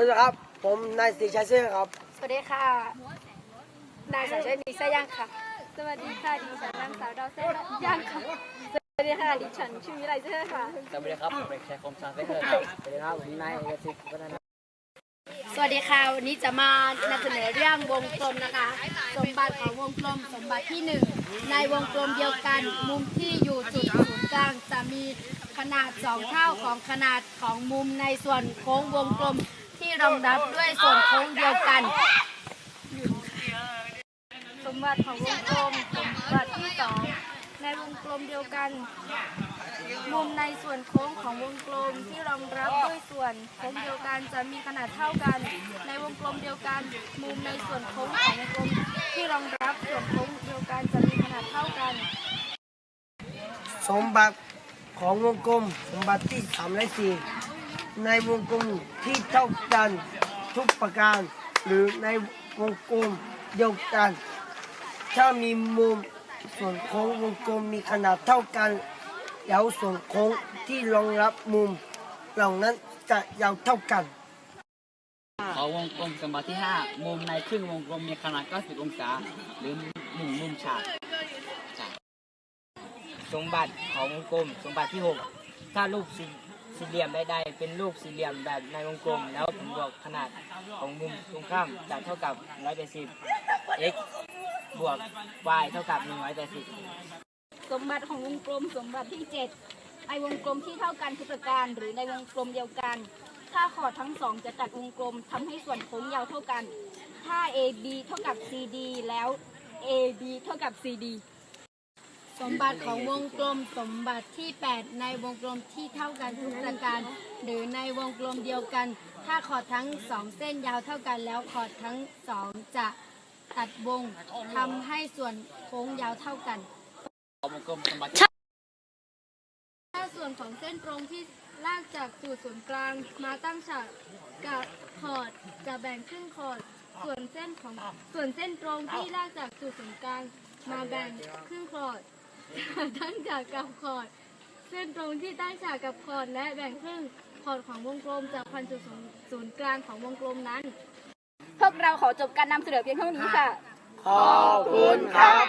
สวัสดีครับ ผมนายศรีชัยเสื้อครับ สวัสดีค่ะ นายสาวชนีเสย่างค่ะ สวัสดีค่ะ ดิฉันนางสาวดาวเส้นย่างค่ะ สวัสดีค่ะ ดิฉันชื่อวิไลเซอร์ค่ะ สวัสดีครับผมเด็กชายคมชาเซอร์ครับ สวัสดีครับผมนายเอกสิทธิ์พัฒนาสวัสดีค่ะ วันนี้จะมานำเสนอเรื่องวงกลมนะคะ สมบัติของวงกลม สมบัติที่หนึ่งในวงกลมเดียวกัน มุมที่อยู่จุดศูนย์กลางจะมีขนาดสองเท่าของขนาดของมุมในส่วนโค้งวงกลม ที่รองรับด้วยส่วนโค้งเดียวกัน สมบัติของวงกลมสมบัติที่สองในวงกลมเดียวกัน มุมในส่วนโค้งของวงกลมที่รองรับด้วยส่วนโค้งเดียวกันจะมีขนาดเท่ากัน ในวงกลมเดียวกัน มุมในส่วนโค้งของวงกลมที่รองรับส่วนโค้งเดียวกันจะมีขนาดเท่ากัน สมบัติของวงกลม สมบัติที่สามและสี่ ในวงกลมที่เท่ากันทุกประการ หรือในวงกลมเดียวกัน ถ้ามีมุมส่วนโค้งวงกลมมีขนาดเท่ากันแล้วส่วนโค้งที่รองรับมุม เหล่านั้นจะยาวเท่ากันขอวงกลมสมบัติที่ 5 มุมในครึ่งวงกลมมีขนาด 90 องศา หรือหนึ่งมุมฉากสมบัติของวงกลม สมบัติที่ 6 ถ้ารูปสี่ สี่เหลี่ยมใดๆเป็นรูปสี่เหลี่ยมแบบในวงกลม แล้วผลบวกขนาดของมุมตรงข้ามจะเท่ากับ 180 x บวก y เท่ากับ 180 สมบัติของวงกลมสมบัติที่ 7 ในวงกลมที่เท่ากันทุกประการ หรือในวงกลมเดียวกัน ถ้าขอดทั้งสองจะตัดวงกลมทำให้ส่วนโค้งยาวเท่ากัน ถ้า AB เท่ากับ CD แล้ว AB เท่ากับ CD สมบัติของวงกลมสมบัติที่ 8 ในวงกลมที่เท่ากันทุกประการ หรือในวงกลมเดียวกัน ถ้าขอดทั้งสองเส้นยาวเท่ากันแล้วขอดทั้งสองจะตัดวงทำให้ส่วนโค้งยาวเท่ากัน วงกลมสมบัติที่ถ้าส่วนของเส้นตรงที่ลากจากจุดศูนย์กลางมาตั้งฉากกับคอดจะแบ่งครึ่งคอด ส่วนเส้นของส่วนเส้นตรงที่ลากจากจุดศูนย์กลางมาแบ่งครึ่ง ตั้งฉากกับคอร์ดเส้นตรงที่ตั้งฉากกับคอร์ดและแบ่งครึ่งคอร์ดของวงกลมจากพันจุดศูนย์กลางของวงกลมนั้น พวกเราขอจบการนำเสนอเพียงเท่านี้ค่ะ ขอบคุณครับ